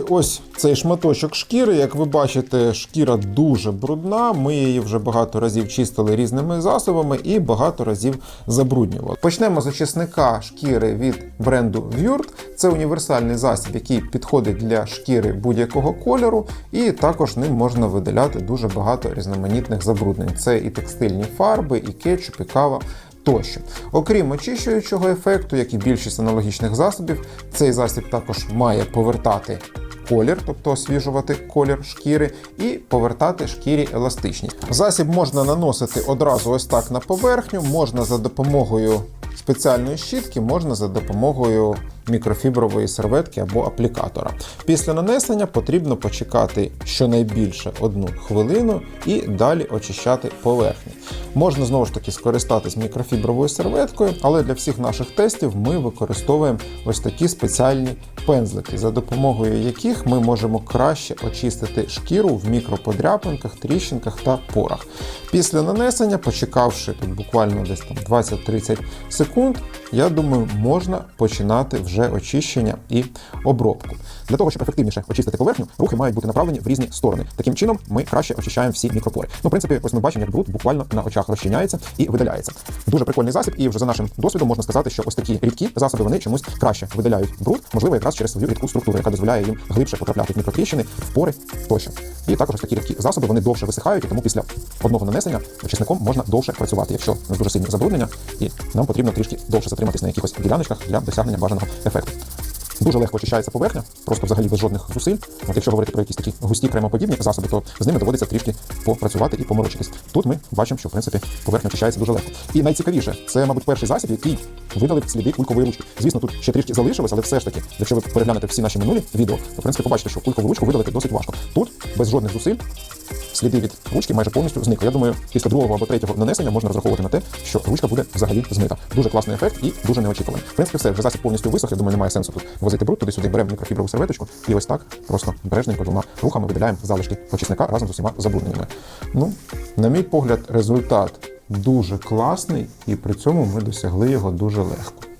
Ось цей шматочок шкіри, як ви бачите, шкіра дуже брудна. Ми її вже багато разів чистили різними засобами і багато разів забруднювали. Почнемо з очисника шкіри від бренду Wurt. Це універсальний засіб, який підходить для шкіри будь-якого кольору, і також ним можна видаляти дуже багато різноманітних забруднень. Це і текстильні фарби, і кетчуп, і кава. Тощо, окрім очищуючого ефекту, як і більшість аналогічних засобів, цей засіб також має повертати колір, тобто освіжувати колір шкіри, і повертати шкірі еластичність. Засіб можна наносити одразу ось так на поверхню, можна за допомогою спеціальної щітки, можна за допомогою мікрофібрової серветки або аплікатора. Після нанесення потрібно почекати щонайбільше одну хвилину і далі очищати поверхню. Можна знову ж таки скористатись мікрофібровою серветкою, але для всіх наших тестів ми використовуємо ось такі спеціальні пензлики, за допомогою яких ми можемо краще очистити шкіру в мікроподряпинках, тріщинках та порах. Після нанесення, почекавши тут буквально десь там 20-30 секунд, я думаю, можна починати вже очищення і обробку. Для того, щоб ефективніше очистити поверхню, рухи мають бути направлені в різні сторони. Таким чином ми краще очищаємо всі мікропори. Ну, в принципі, ось ми бачимо, як бруд буквально на очах розчиняється і видаляється. Дуже прикольний засіб, і вже за нашим досвідом можна сказати, що ось такі рідкі засоби вони чомусь краще видаляють бруд, можливо, якраз через свою рідку структуру, яка дозволяє їм глибше потрапляти в мікротріщини, в пори тощо. І також ось такі рідкі засоби вони довше висихають, і тому після одного нанесення очисником можна довше працювати, якщо у нас дуже сильні забруднення, і нам потрібно трішки довше затриматись на якихось діляночках для досягнення бажаного ефекту. Дуже легко очищається поверхня, просто взагалі без жодних зусиль. От якщо говорити про якісь такі густі кремоподібні засоби, то з ними доводиться трішки попрацювати і поморочитись. Тут ми бачимо, що в принципі поверхня очищається дуже легко. І найцікавіше, це, мабуть, перший засіб, який видалив сліди кулькової ручки. Звісно, тут ще трішки залишилось, але все ж таки, якщо ви переглянете всі наші минулі відео, то в принципі побачите, що кулькову ручку видалити досить важко. Тут без жодних зусиль. Сліди від ручки майже повністю зникли. Я думаю, після другого або третього нанесення можна розраховувати на те, що ручка буде взагалі змита. Дуже класний ефект і дуже неочікуваний. В принципі, все вже засіб повністю висох. Я думаю, немає сенсу тут возити бруд туди-сюди. Беремо мікрофіброву серветочку і ось так просто бережненько двома рухами видаляємо залишки очисника разом з усіма забрудненнями. Ну, на мій погляд, результат дуже класний, і при цьому ми досягли його дуже легко.